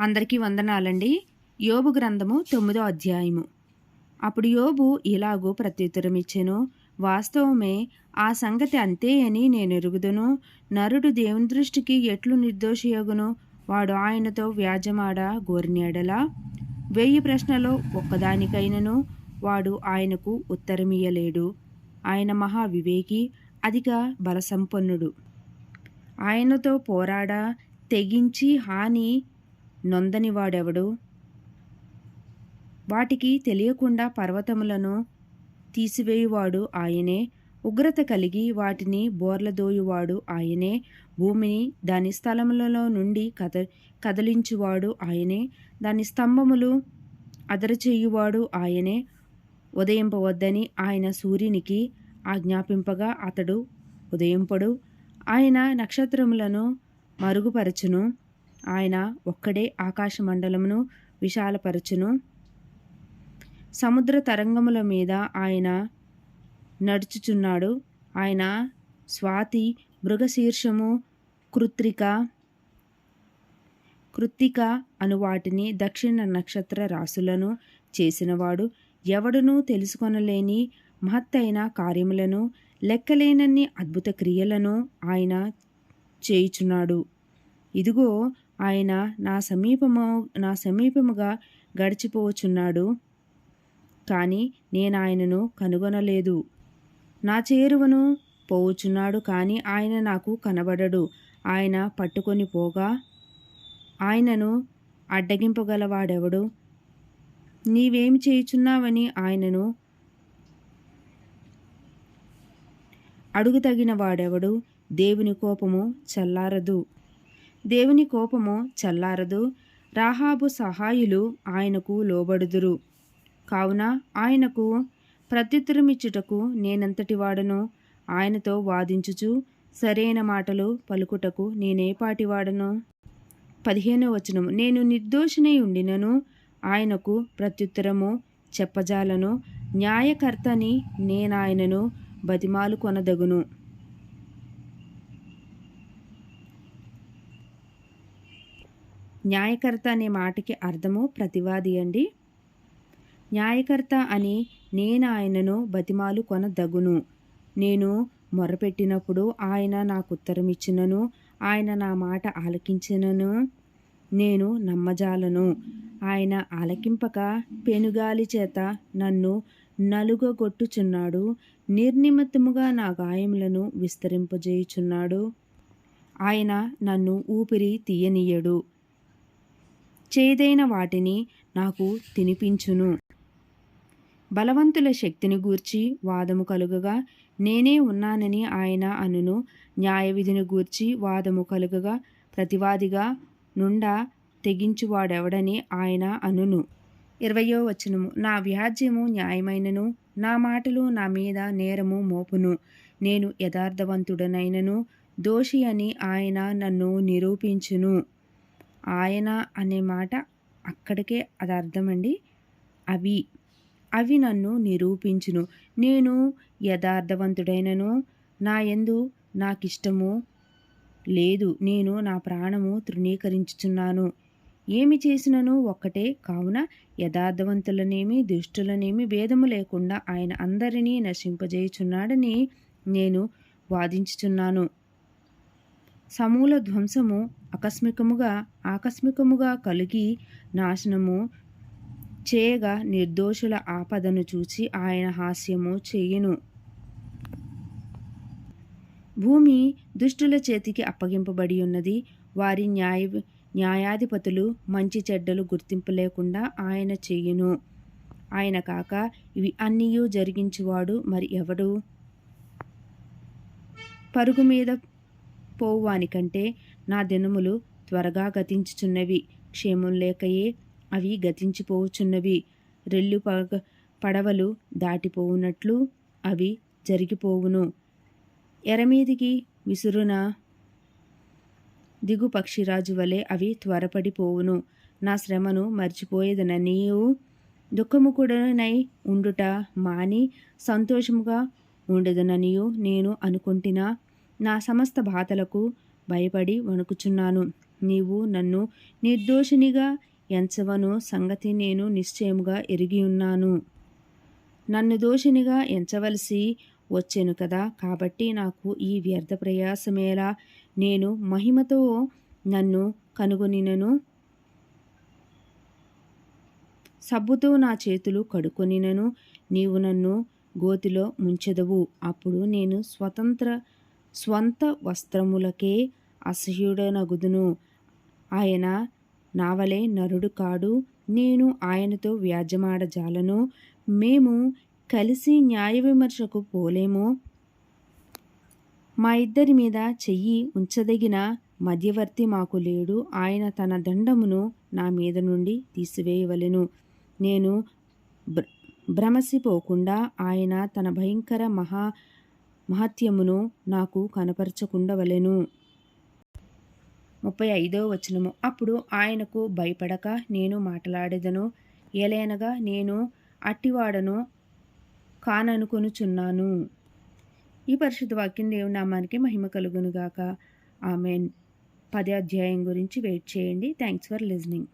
అందరికీ వందనాలండి. యోబు గ్రంథము తొమ్మిదో అధ్యాయము. అప్పుడు యోబు ఇలాగూ ప్రత్యుత్తరం ఇచ్చెను వాస్తవమే ఆ సంగతి అంతే అని నేను ఎరుగుదును. నరుడు దేవుని దృష్టికి ఎట్లు నిర్దోషయోగును? వాడు ఆయనతో వ్యాజమాడ గోరినేడలా? వెయ్యి ప్రశ్నలో ఒక్కదానికైనను. వాడు ఆయనకు ఉత్తరమియ్యలేడు ఆయన మహా వివేకి అధిక బలసంపన్నుడు. ఆయనతో పోరాడా తెగించి హాని నొందని వాడెవడు వాటికి తెలియకుండా పర్వతములను తీసివేయువాడు ఆయనే. ఉగ్రత కలిగి వాటిని బోర్లదోయువాడు ఆయనే. భూమిని దాని స్థలములలో నుండి కద కదలించువాడు ఆయనే. దాని స్తంభములు అదరచేయువాడు ఆయనే. ఉదయింపవద్దని ఆయన సూర్యునికి ఆజ్ఞాపింపగా అతడు ఉదయింపడు. ఆయన నక్షత్రములను మరుగుపరచును. ఆయన ఒక్కడే ఆకాశమండలమును విశాలపరచును. సముద్ర తరంగముల మీద ఆయన నడుచుచున్నాడు. ఆయన స్వాతి మృగశీర్షము కృత్రిక కృత్తిక అను వాటిని దక్షిణ నక్షత్ర రాసులను చేసినవాడు. ఎవడునూ తెలుసుకొనలేని మహత్తైన కార్యములను లెక్కలేనన్ని అద్భుత క్రియలను ఆయన చేయుచున్నాడు. ఇదిగో ఆయన నా సమీపము నా సమీపముగా గడిచిపోవచ్చున్నాడు. కానీ నేను ఆయనను కనుగొనలేదు. నా చేరువను పోవుచున్నాడు కానీ ఆయన నాకు కనబడడు. ఆయన పట్టుకొని పోగా ఆయనను అడ్డగింపగలవాడెవడు? నీవేమి చేయుచున్నావని ఆయనను అడుగుతగిన వాడెవడు దేవుని కోపము చల్లారదు. దేవుని కోపము చల్లారదు. రాహాబు సహాయులు ఆయనకు లోబడుదురు. కావున ఆయనకు ప్రత్యుత్తరమిచ్చుటకు నేనంతటి వాడను. ఆయనతో వాదించుచు సరైన మాటలు పలుకుటకు నేనేపాటివాడను పదిహేనో వచనము. నేను నిర్దోషినై ఉండినను. ఆయనకు ప్రత్యుత్తరము చెప్పజాలను. న్యాయకర్తని నేనాయనను బతిమాలు కొనదగును. న్యాయకర్త అనే మాటకి అర్థము ప్రతివాది అండి. న్యాయకర్త అని నేను ఆయనను బతిమాలు కొనదగును. నేను మొరపెట్టినప్పుడు ఆయన నాకు ఉత్తరం ఇచ్చినను ఆయన నా మాట ఆలకించినను. నేను నమ్మజాలను. ఆయన ఆలకింపక పెనుగాలి చేత నన్ను నలుగగొట్టుచున్నాడు. నిర్నిమిత్తముగా నా గాయములను విస్తరింపజేయుచున్నాడు. ఆయన నన్ను ఊపిరి తీయనీయడు. చేదైన వాటిని నాకు తినిపించును. బలవంతుల శక్తిని గూర్చి వాదము కలుగగా నేనే ఉన్నానని ఆయన అనును. న్యాయ విధిని గూర్చి వాదము కలుగగా ప్రతివాదిగా నుండా తెగించువాడెవడని ఆయన అనును. ఇరవయో వచనము. నా వ్యాజ్యము న్యాయమైనను నా మాటలు నా మీద నేరము మోపును. నేను యథార్థవంతుడనైనను దోషి అని ఆయన నన్ను నిరూపించును. ఆయన అనే మాట అక్కడికే అది అర్థమండి. అవి అవి నన్ను నిరూపించును. నేను యథార్థవంతుడైనను. నా ఎందు నాకిష్టము లేదు. నేను నా ప్రాణము తృణీకరించుచున్నాను. ఏమి చేసినను ఒక్కటే కావున యథార్థవంతులనేమి దుష్టులనేమి భేదము లేకుండా ఆయన అందరినీ నశింపజేయుచున్నాడని నేను వాదించుచున్నాను. సమూల ధ్వంసము ఆకస్మికముగా ఆకస్మికముగా కలిగి నాశనము చేయగా నిర్దోషుల ఆపదను చూచి ఆయన హాస్యము చేయును. భూమి దుష్టుల చేతికి అప్పగింపబడి ఉన్నది వారి న్యాయ న్యాయాధిపతులు మంచి చెడ్డలు గుర్తింపు లేకుండా ఆయన చెయ్యును ఆయన కాక ఇవి అన్నీయూ జరిగించువాడు మరి ఎవడు? పరుగు మీద పోవానికంటే నా దినములు త్వరగా గతించుచున్నవి. క్షేమం లేకయే అవి గతించిపోవుచున్నవి. రెల్లు పగ పడవలు దాటిపోవునట్లు అవి జరిగిపోవును. ఎరమీదికి విసురున దిగు పక్షిరాజు వలె అవి త్వరపడిపోవును. నా శ్రమను మర్చిపోయేదననియు దుఃఖముకుడనై ఉండుట మాని సంతోషముగా ఉండదననియు నేను అనుకుంటున్నా నా సమస్త బాధలకు భయపడి వణుకుచున్నాను. నీవు నన్ను నిర్దోషినిగా ఎంచవను సంగతి నేను నిశ్చయముగా ఎరిగి ఉన్నాను. నన్ను దోషినిగా ఎంచవలసి వచ్చాను కదా. కాబట్టి నాకు ఈ వ్యర్థ ప్రయాసమేలా నేను మహిమతో నన్ను కనుగొనినను. సబ్బుతో నా చేతులు కడుకొనినను. నీవు నన్ను గోతిలో ముంచెదవు. అప్పుడు నేను స్వతంత్ర స్వంత వస్త్రములకే అసహ్యుడనగుదును. ఆయన నావలే నరుడు కాడు. నేను ఆయనతో వ్యాజ్యమాడజాలను. మేము కలిసి న్యాయ విమర్శకు పోలేము. మా ఇద్దరి మీద చెయ్యి ఉంచదగిన మధ్యవర్తి మాకు లేడు. ఆయన తన దండమును నా మీద నుండి తీసివేయవలెను. నేను భ్ర భ్రమసిపోకుండా ఆయన తన భయంకర మహా మహత్యమును నాకు కనపరచకుండవలెను ముప్పై ఐదో వచనము. అప్పుడు ఆయనకు భయపడక నేను మాట్లాడేదను. ఏలైనగా నేను అట్టివాడను కాననుకొనుచున్నాను. ఈ పరిశుద్ధ వాక్యం దేవుని నామానికి మహిమ కలుగునుగాక. ఆమెన్. పదే అధ్యాయం గురించి వెయిట్ చేయండి. Thanks for listening